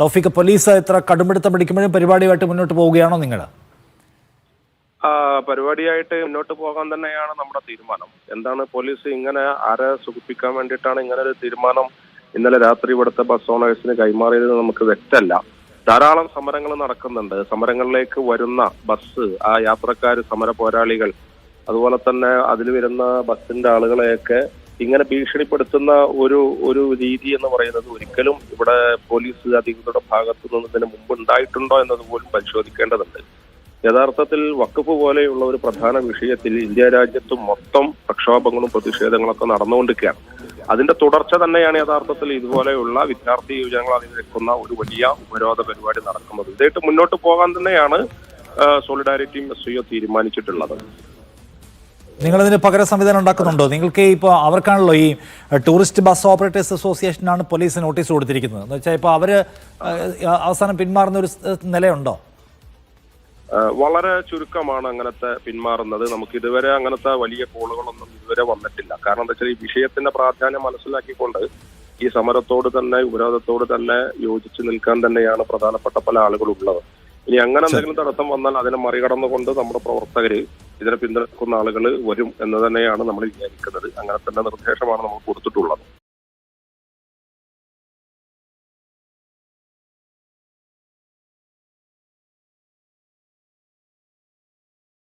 തൗഫീഖ് police എത്ര കടുംപിടുത്തം പിടിക്കുമ്പോഴും പരിപാടിയുമായിട്ട് മുന്നോട്ട് പോവുകയാണോ നിങ്ങൾ? പരിപാടിയായിട്ട് മുന്നോട്ട് പോകാൻ തന്നെയാണ് നമ്മുടെ തീരുമാനം. എന്താണ് പോലീസ് ഇങ്ങനെ ആരെ സുഖിപ്പിക്കാൻ വേണ്ടിയിട്ടാണ് ഇങ്ങനെ ഒരു തീരുമാനം ഇന്നലെ രാത്രി ഇവിടുത്തെ ബസ് ഓണേഴ്സിന് കൈമാറിയത് നമുക്ക് വ്യക്തമല്ല. ധാരാളം സമരങ്ങൾ നടക്കുന്നുണ്ട്. സമരങ്ങളിലേക്ക് വരുന്ന ബസ് ആ യാത്രക്കാർ സമര പോരാളികൾ അതുപോലെ തന്നെ അതിൽ വരുന്ന ബസ്സിന്റെ ആളുകളെയൊക്കെ ഇങ്ങനെ ഭീഷണിപ്പെടുത്തുന്ന ഒരു ഒരു രീതി എന്ന് പറയുന്നത് ഒരിക്കലും ഇവിടെ പോലീസ് അധികൃതരുടെ ഭാഗത്തു നിന്ന് ഇതിന് മുമ്പ് ഉണ്ടായിട്ടുണ്ടോ എന്നത് പോലും പരിശോധിക്കേണ്ടതുണ്ട്. യഥാർത്ഥത്തിൽ വഖഫ് പോലെയുള്ള ഒരു പ്രധാന വിഷയത്തിൽ ഇന്ത്യ രാജ്യത്ത് മൊത്തം പ്രക്ഷോഭങ്ങളും പ്രതിഷേധങ്ങളൊക്കെ നടന്നുകൊണ്ടിരിക്കുകയാണ്. അതിന്റെ തുടർച്ച തന്നെയാണ് യഥാർത്ഥത്തിൽ ഇതുപോലെയുള്ള വിദ്യാർത്ഥി യുവജനങ്ങൾ അതിനെക്കുന്ന ഒരു വലിയ ഉപരോധ പരിപാടി നടക്കുന്നത്. ഇതായിട്ട് മുന്നോട്ട് പോകാൻ തന്നെയാണ് സോളിഡാരിറ്റിയും എസ് തീരുമാനിച്ചിട്ടുള്ളത്. നിങ്ങളിതിന് പകര സംവിധാനം ഉണ്ടാക്കുന്നുണ്ടോ? നിങ്ങൾക്ക് ഇപ്പോൾ അവർക്കാണല്ലോ ഈ ടൂറിസ്റ്റ് ബസ് ഓപ്പറേറ്റേഴ്സ് അസോസിയേഷനാണ് പോലീസ് നോട്ടീസ് കൊടുത്തിരിക്കുന്നത്. എന്ന് വെച്ചാൽ ഇപ്പോൾ അവർ അവസാനം പിന്മാറുന്ന ഒരു നിലയുണ്ടോ? വളരെ ചുരുക്കമാണ് അങ്ങനത്തെ പിന്മാറുന്നത്. നമുക്ക് ഇതുവരെ അങ്ങനത്തെ വലിയ കോളുകളൊന്നും ഇതുവരെ വന്നിട്ടില്ല. കാരണം എന്താ വെച്ചാൽ ഈ വിഷയത്തിന്റെ പ്രാധാന്യം മനസ്സിലാക്കിക്കൊണ്ട് ഈ സമരത്തോട് തന്നെ ഉപരോധത്തോട് തന്നെ യോജിച്ച് നിൽക്കാൻ തന്നെയാണ് പ്രധാനപ്പെട്ട പല ആളുകളും ഉള്ളത് ഇനി അങ്ങനെ എന്തെങ്കിലും തടസ്സം വന്നാൽ അതിനെ മറികടന്നുകൊണ്ട് നമ്മുടെ പ്രവർത്തകര് ഇതിനെ പിന്തുണക്കുന്ന ആളുകൾ വരും എന്ന് തന്നെയാണ് നമ്മൾ വിചാരിക്കുന്നത്. അങ്ങനെ തന്നെ നിർദ്ദേശമാണ് നമ്മൾ കൊടുത്തിട്ടുള്ളത്.